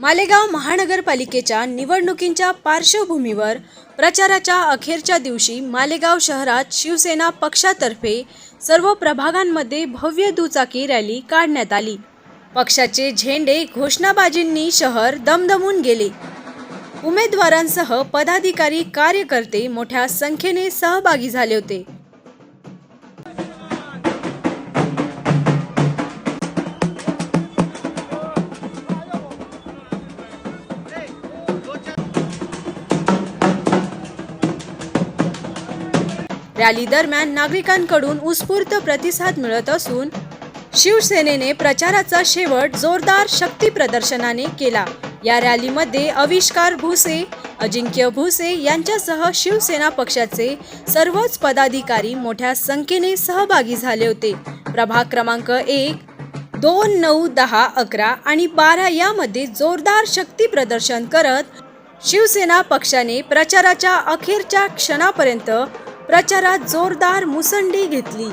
मालेगाव महानगरपालिकेच्या निवडणुकींच्या पार्श्वभूमीवर प्रचाराच्या अखेरच्या दिवशी मालेगाव शहरात शिवसेना पक्षातर्फे सर्व प्रभागांमध्ये भव्य दुचाकी रॅली काढण्यात आली. पक्षाचे झेंडे घोषणाबाजींनी शहर दमदमून गेले. उमेदवारांसह पदाधिकारी कार्यकर्ते मोठ्या संख्येने सहभागी झाले होते. रॅली दरम्यान नागरिकांकडून उत्स्फूर्त प्रतिसाद मिळत असून शिवसेनेने प्रचाराचा शेवट जोरदार शक्ती प्रदर्शनाने केला. या रॅलीमध्ये अविष्कार भुसे अजिंक्य भुसे यांच्यासह शिवसेना पक्षाचे सर्वच पदाधिकारी मोठ्या संख्येने सहभागी झाले होते. प्रभाग क्रमांक एक दोन नऊ दहा अकरा आणि बारा यामध्ये जोरदार शक्ती प्रदर्शन करत शिवसेना पक्षाने प्रचाराच्या अखेरच्या क्षणापर्यंत प्रचारात जोरदार मुसंडी घेतली.